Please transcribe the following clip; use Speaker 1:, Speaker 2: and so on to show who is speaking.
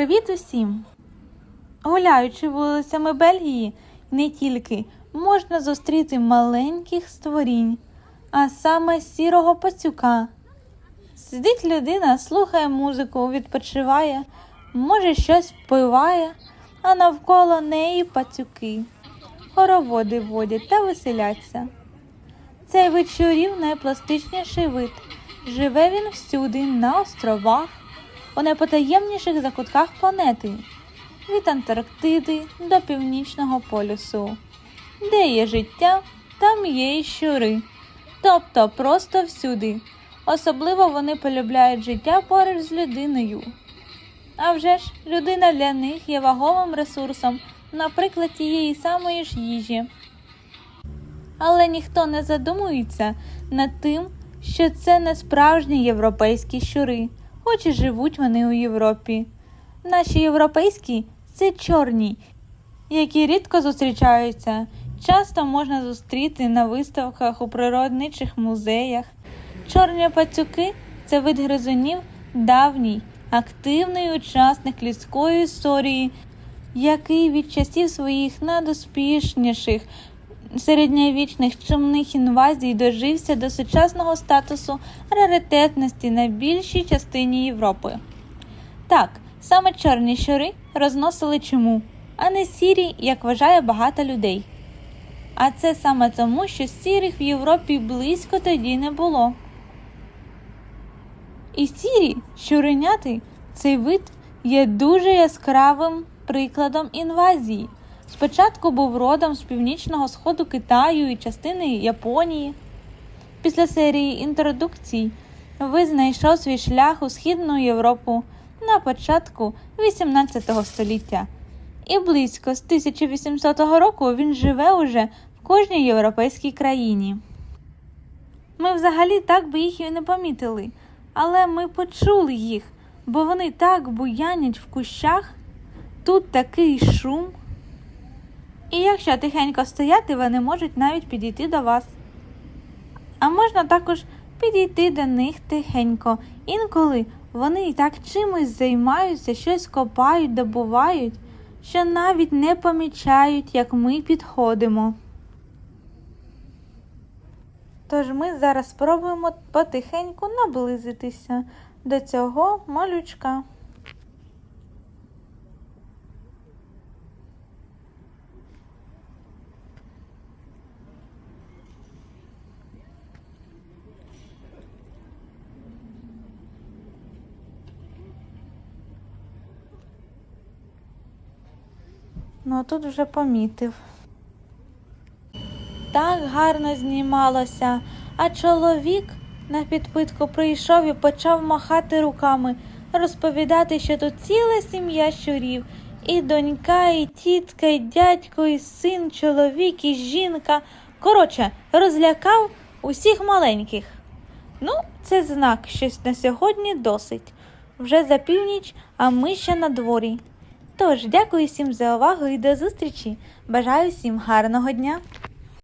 Speaker 1: Привіт усім! Гуляючи вулицями Бельгії, не тільки можна зустріти маленьких створінь, а саме сірого пацюка. Сидить людина, слухає музику, відпочиває, може щось впиває, а навколо неї пацюки, хороводи водять та веселяться. Цей вид щурів найпластичніший вид. Живе він всюди, на островах, у найпотаємніших закутках планети, від Антарктиди до Північного полюсу. Де є життя, там є і щури, тобто просто всюди. Особливо вони полюбляють життя поруч з людиною. А вже ж, людина для них є ваговим ресурсом, наприклад, тієї самої ж їжі. Але ніхто не задумується над тим, що це не справжні європейські щури, хоч і живуть вони у Європі. Наші європейські це чорні, які рідко зустрічаються. Часто можна зустріти на виставках у природничих музеях. Чорні пацюки це вид гризунів давній, активний учасник людської історії, який від часів своїх найдоспішніших середньовічних чумних інвазій дожився до сучасного статусу раритетності на більшій частині Європи. Так, саме чорні щури розносили чуму, а не сірі, як вважає багато людей. А це саме тому, що сірих в Європі близько тоді не було. І сірі щуреняти цей вид є дуже яскравим прикладом інвазії. Спочатку був родом з північного сходу Китаю і частини Японії. Після серії інтродукцій вид знайшов свій шлях у Східну Європу на початку XVIII століття. І близько з 1800 року він живе уже в кожній європейській країні. Ми взагалі так би їх і не помітили, але ми почули їх, бо вони так буянять в кущах, тут такий шум. І якщо тихенько стояти, вони можуть навіть підійти до вас. А можна також підійти до них тихенько. Інколи вони і так чимось займаються, щось копають, добувають, що навіть не помічають, як ми підходимо. Тож ми зараз спробуємо потихеньку наблизитися до цього малючка. Ну, а тут вже помітив. Так гарно знімалося, а чоловік на підпитку прийшов і почав махати руками, розповідати, що тут ціла сім'я щурів, і донька, і тітка, і дядько, і син, чоловік, і жінка. Коротше, розлякав усіх маленьких. Ну, це знак, щось на сьогодні досить. Вже за північ, а ми ще на дворі. Тож, дякую всім за увагу і до зустрічі. Бажаю всім гарного дня!